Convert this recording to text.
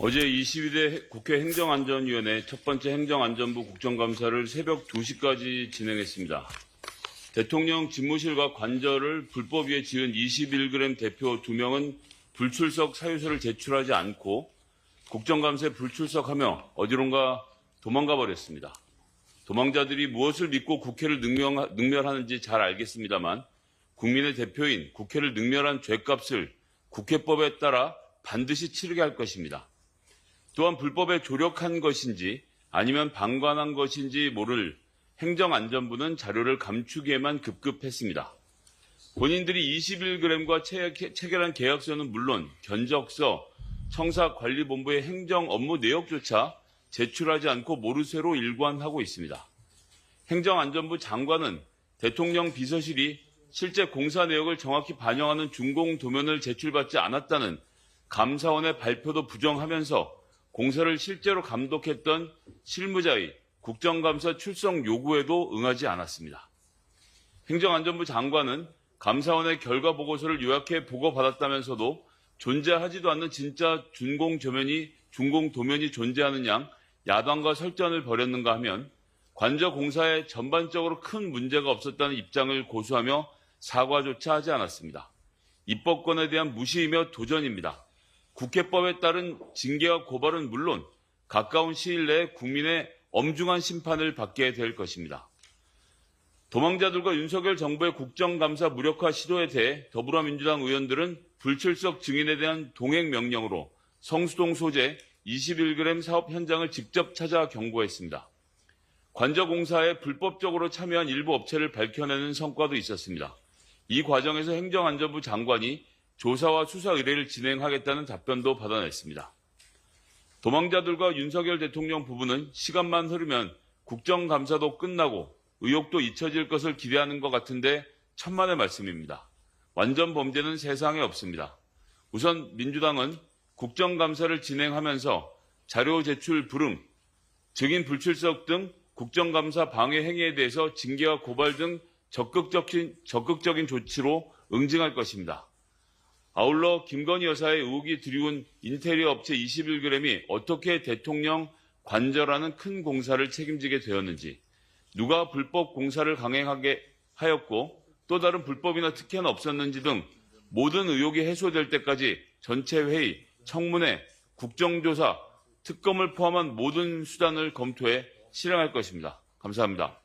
어제 22대 국회 행정안전위원회 첫 번째 행정안전부 국정감사를 새벽 2시까지 진행했습니다. 대통령 집무실과 관저를 불법 위에 지은 21g 대표 2명은 불출석 사유서를 제출하지 않고 국정감사에 불출석하며 어디론가 도망가 버렸습니다. 도망자들이 무엇을 믿고 국회를 능명- 능멸하는지 잘 알겠습니다만 국민의 대표인 국회를 능멸한 죄값을 국회법에 따라 반드시 치르게 할 것입니다. 또한 불법에 조력한 것인지 아니면 방관한 것인지 모를 행정안전부는 자료를 감추기에만 급급했습니다. 본인들이 21g과 체결한 계약서는 물론 견적서, 청사관리본부의 행정 업무 내역조차 제출하지 않고 모르쇠로 일관하고 있습니다. 행정안전부 장관은 대통령 비서실이 실제 공사 내역을 정확히 반영하는 준공 도면을 제출받지 않았다는 감사원의 발표도 부정하면서 공사를 실제로 감독했던 실무자의 국정감사 출석 요구에도 응하지 않았습니다. 행정안전부 장관은 감사원의 결과 보고서를 요약해 보고받았다면서도 존재하지도 않는 진짜 준공 조면이 준공 도면이 존재하는 양 야당과 설전을 벌였는가 하면 관저 공사에 전반적으로 큰 문제가 없었다는 입장을 고수하며 사과조차 하지 않았습니다. 입법권에 대한 무시이며 도전입니다. 국회법에 따른 징계와 고발은 물론 가까운 시일 내에 국민의 엄중한 심판을 받게 될 것입니다. 도망자들과 윤석열 정부의 국정감사 무력화 시도에 대해 더불어민주당 의원들은 불출석 증인에 대한 동행 명령으로 성수동 소재 21g 사업 현장을 직접 찾아 경고했습니다. 관저공사에 불법적으로 참여한 일부 업체를 밝혀내는 성과도 있었습니다. 이 과정에서 행정안전부 장관이 조사와 수사 의뢰를 진행하겠다는 답변도 받아냈습니다. 도망자들과 윤석열 대통령 부부는 시간만 흐르면 국정감사도 끝나고 의혹도 잊혀질 것을 기대하는 것 같은데 천만의 말씀입니다. 완전 범죄는 세상에 없습니다. 우선 민주당은 국정감사를 진행하면서 자료 제출 불응, 증인 불출석 등 국정감사 방해 행위에 대해서 징계와 고발 등 적극적인, 적극적인 조치로 응징할 것입니다. 아울러 김건희 여사의 의혹이 드리운 인테리어 업체 21g이 어떻게 대통령 관저라는 큰 공사를 책임지게 되었는지, 누가 불법 공사를 강행하게 하였고 또 다른 불법이나 특혜는 없었는지 등 모든 의혹이 해소될 때까지 전체 회의, 청문회, 국정조사, 특검을 포함한 모든 수단을 검토해 실행할 것입니다. 감사합니다.